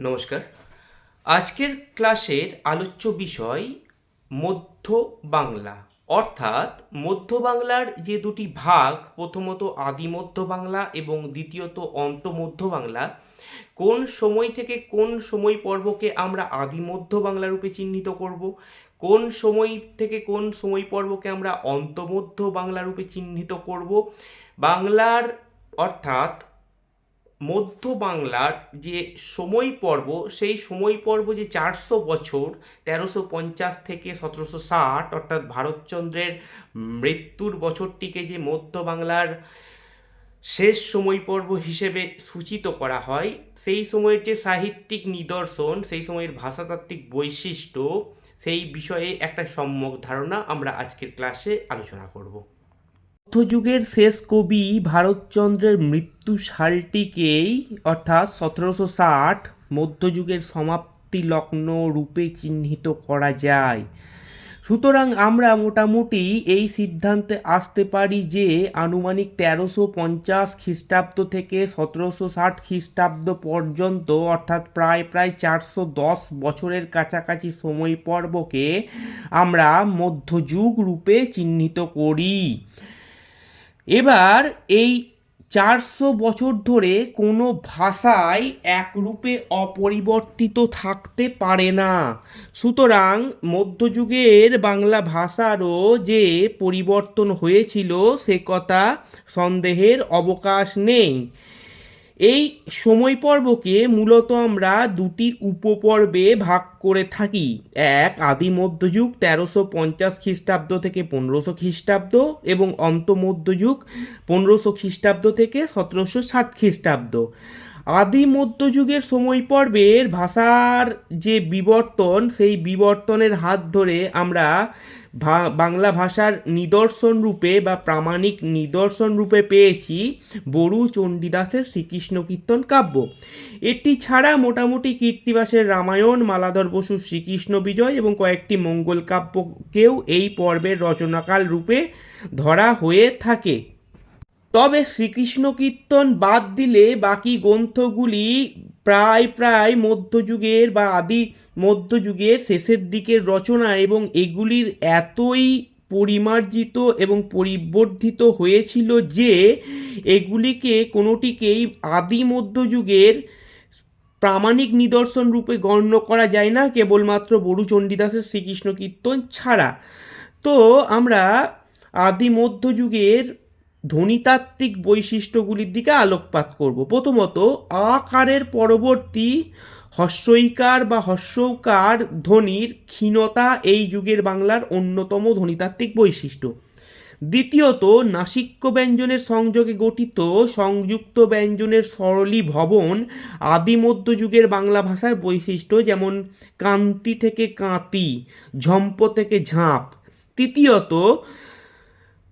নমস্কার। আজকের ক্লাসের আলোচ্য বিষয় মধ্য বাংলা। অর্থাৎ মধ্য বাংলার যে দুটি ভাগ, প্রথমত আদি মধ্য বাংলা এবং দ্বিতীয়ত অন্ত মধ্য বাংলা, কোন সময় থেকে কোন সময় পর্বকে আমরা আদি মধ্য বাংলা রূপে চিহ্নিত করব? কোন সময় থেকে কোন সময় পর্বকে আমরা অন্তমধ্য বাংলা রূপে চিহ্নিত করব? বাংলার অর্থাৎ মধ্য বাংলার যে সময় পর্ব, সেই সময় পর্ব যে চারশো বছর, তেরোশো পঞ্চাশ থেকে সতেরোশো ষাট, অর্থাৎ ভারতচন্দ্রের মৃত্যুর বছরটিকে যে মধ্য বাংলার শেষ সময় পর্ব হিসেবে সূচিত করা হয়, সেই সময়ের যে সাহিত্যিক নিদর্শন, সেই সময়ের ভাষাতাত্ত্বিক বৈশিষ্ট্য, সেই বিষয়ে একটা সম্যক ধারণা আমরা আজকের ক্লাসে আলোচনা করব। মধ্যযুগের শেষ কবি ভারতচন্দ্রের মৃত্যু সালটিকেই অর্থাৎ সতেরোশো ষাট মধ্যযুগের সমাপ্তি লগ্ন রূপে চিহ্নিত করা যায়। সুতরাং আমরা মোটামুটি এই সিদ্ধান্তে আসতে পারি যে, আনুমানিক তেরোশো পঞ্চাশ খ্রিস্টাব্দ থেকে সতেরোশো ষাট খ্রিস্টাব্দ পর্যন্ত, অর্থাৎ প্রায় প্রায় চারশো দশ বছরের কাছাকাছি সময় পর্বকে আমরা মধ্যযুগ রূপে চিহ্নিত করি। এবার এই চারশো বছর ধরে কোনো ভাষাই একরূপে অপরিবর্তিত থাকতে পারে না। সুতরাং মধ্যযুগের বাংলা ভাষারও যে পরিবর্তন হয়েছিল, সে কথা সন্দেহের অবকাশ নেই। এই সময় পর্বকে মূলত আমরা দুটি উপপর্বে ভাগ করে থাকি। এক, আদি মধ্যযুগ, তেরোশো পঞ্চাশ খ্রিস্টাব্দ থেকে পনেরোশো খ্রিস্টাব্দ এবং অন্ত মধ্যযুগ, পনেরোশো খ্রিস্টাব্দ থেকে সতেরোশো ষাট খ্রিস্টাব্দ। আদি মধ্যযুগের সময় পর্বের ভাষার যে বিবর্তন, সেই বিবর্তনের হাত ধরে আমরা বাংলা ভাষার নিদর্শন রূপে বা প্রামাণিক নিদর্শন রূপে পেয়েছি বড়ু চণ্ডীদাসের শ্রীকৃষ্ণ কীর্তন কাব্য। এটি ছাড়া মোটামুটি কীর্তিবাসের রামায়ণ, মালাধর বসুর শ্রীকৃষ্ণ বিজয় এবং কয়েকটি মঙ্গল কাব্যকেও এই পর্বের রচনাকাল রূপে ধরা হয়ে থাকে। তবে শ্রীকৃষ্ণ কীর্তন বাদ দিলে বাকি গ্রন্থগুলি প্রায় প্রায় মধ্যযুগের বা আদি মধ্যযুগের শেষের দিকের রচনা এবং এগুলির এতই পরিমার্জিত এবং পরিবর্ধিত হয়েছিল যে এগুলিকে কোনোটিকেই আদি মধ্যযুগের প্রামাণিক নিদর্শন রূপে গণ্য করা যায় না, কেবলমাত্র বড়ু চণ্ডীদাসের শ্রীকৃষ্ণ কীর্তন ছাড়া। তো আমরা আদি মধ্যযুগের ধ্বনিতাত্ত্বিক বৈশিষ্ট্যগুলির দিকে আলোকপাত করব। প্রথমত, আকারের পরবর্তী হস্যইকার বা হস্যকার ধ্বনির ক্ষীণতা এই যুগের বাংলার অন্যতম ধ্বনিতাত্ত্বিক বৈশিষ্ট্য। দ্বিতীয়ত, নাসিক্য ব্যঞ্জনের সংযোগে গঠিত সংযুক্ত ব্যঞ্জনের সরলী ভবন আদি মধ্যযুগের বাংলা ভাষার বৈশিষ্ট্য, যেমন কান্তি থেকে কাঁতি, ঝম্প থেকে ঝাঁপ। তৃতীয়ত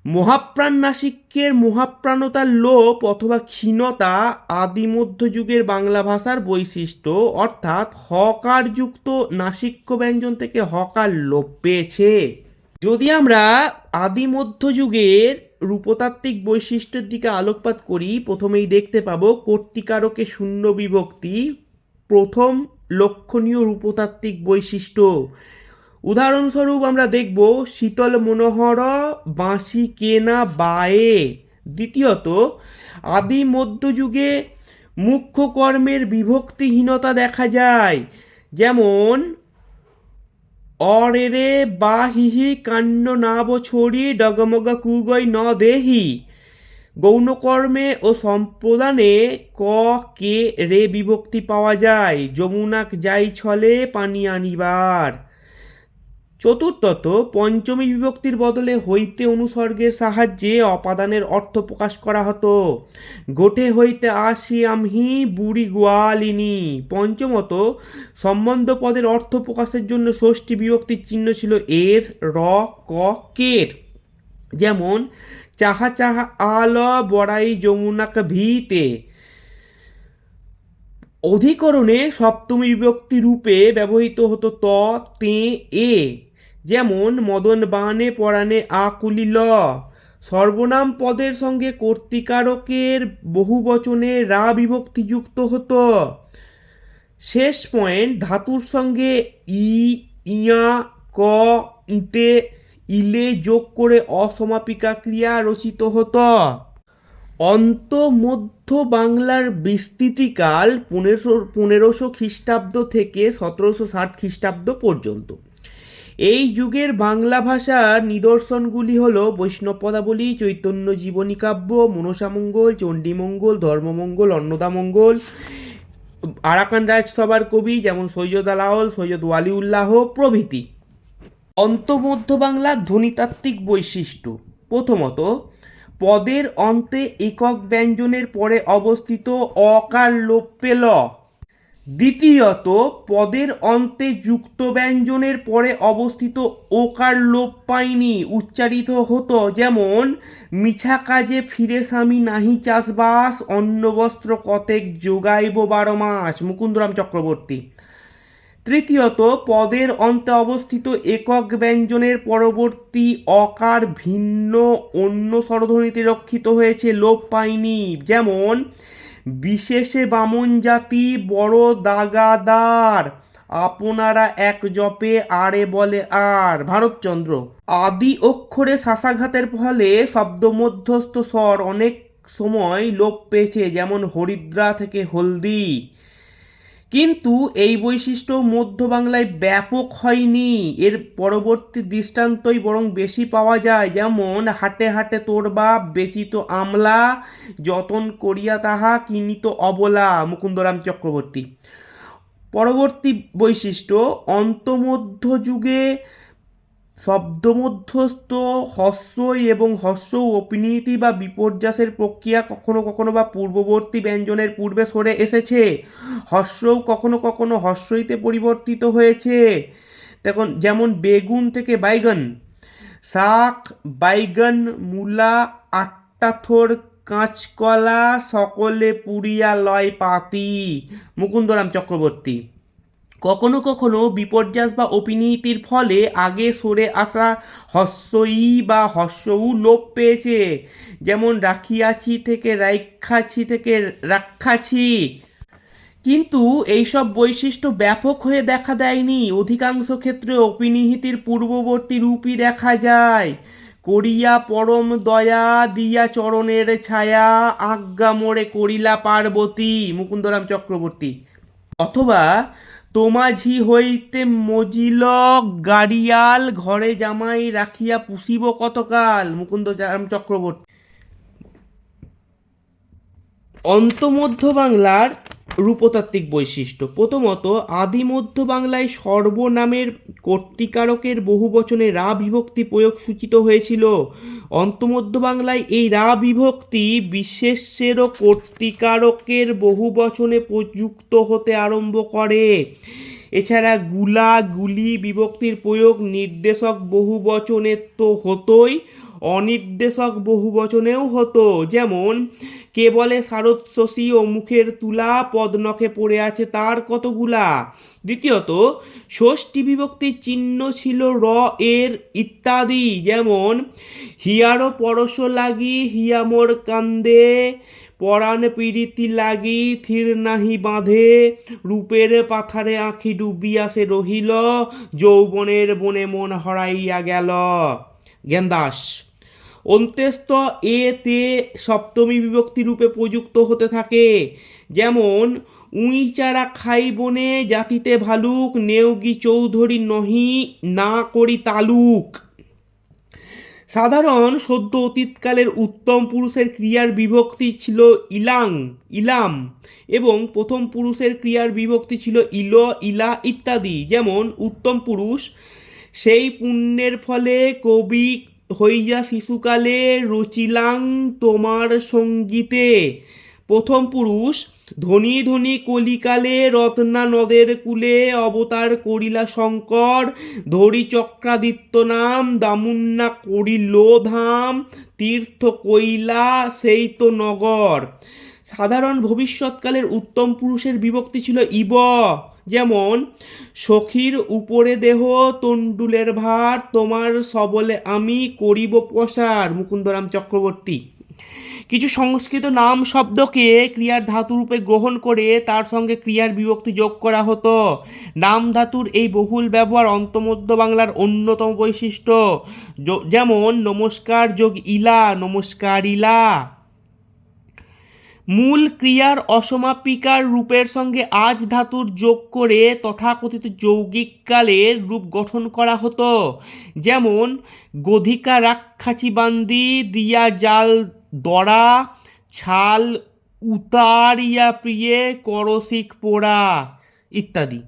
মহাপ্রাণ নাসিক্যের মহাপ্রাণতার লোপ অথবা ক্ষীণতা আদি মধ্যযুগের বাংলা ভাষার বৈশিষ্ট্য, অর্থাৎ হকারযুক্ত নাসিক্য ব্যঞ্জন থেকে হকার লোপ পেয়েছে। যদি আমরা আদি মধ্যযুগের রূপতাত্ত্বিক বৈশিষ্ট্যের দিকে আলোকপাত করি, প্রথমেই দেখতে পাবো কর্তিকারকে শূন্য বিভক্তি, প্রথম লক্ষণীয় রূপতাত্ত্বিক বৈশিষ্ট্য। উদাহরণস্বরূপ আমরা দেখব শীতল মনোহর, বাঁশি কেনা বায়ে। দ্বিতীয়ত, আদি মধ্যযুগে মুখ্য কর্মের বিভক্তিহীনতা দেখা যায়, যেমন অরেরে বা হিহি কান্ন নাব ছড়ি ডগমগ কুগই ন দেহি। গৌণকর্মে ও সম্প্রদানে ক, কে, রে বিভক্তি পাওয়া যায়, যমুনাক যাই ছলে পানি আনিবার। চতুর্থত পঞ্চমী বিভক্তির বদলে হইতে অনুসর্গের সাহায্যে অপাদানের অর্থ প্রকাশ করা হতো। গোটে হইতে আসি আমহি বুড়ি গোয়ালিনী। পঞ্চমত সম্বন্ধ পদের অর্থ প্রকাশের জন্য ষষ্ঠী বিভক্তির চিহ্ন ছিল এর, র, ক, কের। যেমন, চাহা চাহা আল বড়াই যমুনাক ভিতে। অধিকরণে সপ্তমী বিভক্তি রূপে ব্যবহৃত হতো ত, তে, এ। যেমন মদন বানে পরাণে আকুলি ল সর্বনাম পদের সঙ্গে কর্তিকারকের বহুবচনে রা বিভক্তি যুক্ত হতো। শেষ পয়েন্ট, ধাতুর সঙ্গে ই, ইয়া, ক, ইতে, ইলে যোগ করে অসমাপিকা ক্রিয়া রচিত হতো। অন্ত মধ্য বাংলার বিস্তৃতিকাল পনেরোশো পনেরোশো খ্রিস্টাব্দ থেকে সতেরোশো ষাট খ্রিস্টাব্দ পর্যন্ত। এই যুগের বাংলা ভাষার নিদর্শনগুলি হল বৈষ্ণব পদাবলী চৈতন্য জীবনী কাব্য মনসামঙ্গল চণ্ডীমঙ্গল ধর্মমঙ্গল অন্নদামঙ্গল আরাকান রাজসভার কবি যেমন সৈয়দ আলাওল সৈয়দ ওয়ালিউল্লাহ প্রভৃতি। অন্তমধ্য বাংলার ধ্বনিতাত্ত্বিক বৈশিষ্ট্য। প্রথমত, পদের অন্তে একক ব্যঞ্জনের পরে অবস্থিত অকার লোপ পেল দ্বিতীয়ত, পদের অন্তে যুক্ত ব্যঞ্জনের পরে অবস্থিত ওকার লোপ পায়নি উচ্চারিত হতো যেমন, মিছা কাজে ফিরে স্বামী নাহি চাষবাস, অন্ন বস্ত্র কতেক যোগাইব বারো মাস মুকুন্দরাম চক্রবর্তী। তৃতীয়ত, পদের অন্তে অবস্থিত একক ব্যঞ্জনের পরবর্তী অকার ভিন্ন অন্য স্বরধ্বনিতে রক্ষিত হয়েছে লোপ পায়নি, যেমন বিশেষে বামন জাতি বড় দাগাদার। আপনারা এক জপে আরে বলে আর। ভারতচন্দ্র, আদি অক্ষরে শাসাঘাতের ফলে শব্দ মধ্যস্থ স্বর অনেক সময় লোপ পেয়েছে, যেমন হরিদ্রা থেকে হলদি। কিন্তু এই বৈশিষ্ট্য মধ্য বাংলায় ব্যাপক হয়নি। এর পরবর্তী দৃষ্টান্তই বরং বেশি পাওয়া যায়। যেমন, হাটে হাটে তোর বাপ বেচিত আমলা, যতন করিয়া তাহা কিনিত অবলা, মুকুন্দরাম চক্রবর্তী। পরবর্তী বৈশিষ্ট্য অন্তমধ্য যুগে শব্দমধ্যস্থ, হস্যই এবং হস্য অপিনীতি বা বিপর্যাসের প্রক্রিয়া কখনো কখনো বা পূর্ববর্তী ব্যঞ্জনের পূর্বে সরে এসেছে। হস্যও কখনো কখনো হস্যইতে পরিবর্তিত হয়েছে। তখন যেমন বেগুন থেকে বাইগন, শাক, বাইগন, মূলা আট্টাথর কাঁচকলা, সকলে পুড়িয়া লয় পাতি, মুকুন্দরাম চক্রবর্তী। কখনো কখনো বিপর্যাস বা অপিনীতির ফলে আগে সরে আসা হস্যই বা হস্যউ লোপ পেয়েছে। যেমন রাখিয়াছি থেকে রাইখাছি থেকে রাখাছি। কিন্তু এইসব বৈশিষ্ট্য ব্যাপক হয়ে দেখা দেয়নি। অধিকাংশ ক্ষেত্রে অপিনিহিতির পূর্ববর্তী রূপই দেখা যায়। করিয়া পরম দয়া দিয়া চরণের ছায়া আজ্ঞা মোড়ে করিলা পার্বতী, মুকুন্দরাম চক্রবর্তী। অথবা তোমাঝি হইতে মজিল গাড়িয়াল ঘরে জামাই রাখিয়া পুষিব কতকাল মুকুন্দ চক্রবর্তী। অন্তমধ্য বাংলার রূপতাত্ত্বিক বৈশিষ্ট্য। প্রথমত আদি মধ্য বাংলায় সর্বনামের কর্তিকারকের বহু বচনে রা বিভক্তি প্রয়োগ সূচিত হয়েছিল। অন্তমধ্য বাংলায় এই রা বিভক্তি বিশেষেরও কর্তিকারকের বহু বচনে প্রযুক্ত হতে আরম্ভ করে। এছাড়া গুলা, গুলি বিভক্তির প্রয়োগ নির্দেশক বহু বচনে তো হতোই। অনির্দেশক বহু বচনেও হতো। যেমন কে বলে শারদ শশী ও মুখের তুলা পদনখে পড়ে আছে তার কতগুলা? দ্বিতীয়ত ষষ্ঠী বিভক্তির চিহ্ন ছিল র, এর ইত্যাদি। যেমন, হিয়ারো পরশ লাগি হিয়ামোর কান্দে, পরাণ পীড়িতি লাগি, থির নাহি বাঁধে, রূপের পাথারে আঁখি ডুবিয়া সে রহিল, যৌবনের বনে মন হরাইয়া গেল। জ্ঞানদাস অন্ত্যেস্ত এ তে সপ্তমী বিভক্তি রূপে প্রযুক্ত হতে থাকে। যেমন, উই চারা খাই বনে জাতিতে ভালুক নেউগি চৌধুরী নহি, না করি তালুক। সাধারণ সদ্য অতীতকালের উত্তম পুরুষের ক্রিয়ার বিভক্তি ছিল ইলাং, ইলাম এবং প্রথম পুরুষের ক্রিয়ার বিভক্তি ছিল ইল, ইলা ইত্যাদি। যেমন, উত্তম পুরুষ সেই পুণ্যের ফলে কবি হইয়া শিশুকালে রচিলাং তোমার সঙ্গীতে। প্রথম পুরুষ ধনী ধনী কলিকালে রত্না নদের কূলে অবতার করিলা শঙ্কর ধরি চক্রাদিত্য নাম দামুন্না করিল ধাম তীর্থ কৈলা সেই তো নগর। সাধারণ ভবিষ্যৎকালের উত্তম পুরুষের বিভক্তি ছিল ইব। যেমন, সখীর উপরে দেহ তণ্ডুলের ভার, তোমার সবলে আমি করিব প্রসার, মুকুন্দরাম চক্রবর্তী। কিছু সংস্কৃত নাম শব্দকে ক্রিয়ার ধাতু রূপে গ্রহণ করে তার সঙ্গে ক্রিয়ার বিভক্তি যোগ করা হতো। নাম ধাতুর এই বহুল ব্যবহার অন্তমধ্য বাংলার অন্যতম বৈশিষ্ট্য। যেমন, নমস্কার যোগ ইলা, নমস্কার ইলা। মূল ক্রিয়ার অসমাপিকার রূপের সঙ্গে আজ ধাতুর যোগ করে তথাকথিত যৌগিক কালের রূপ গঠন করা হতো। যেমন, গধিকা রাক্ষাচি বান্দি, দিয়া জাল দড়া, ছাল উতারিয়া প্রিয়ে, করসিক পোড়া ইত্যাদি।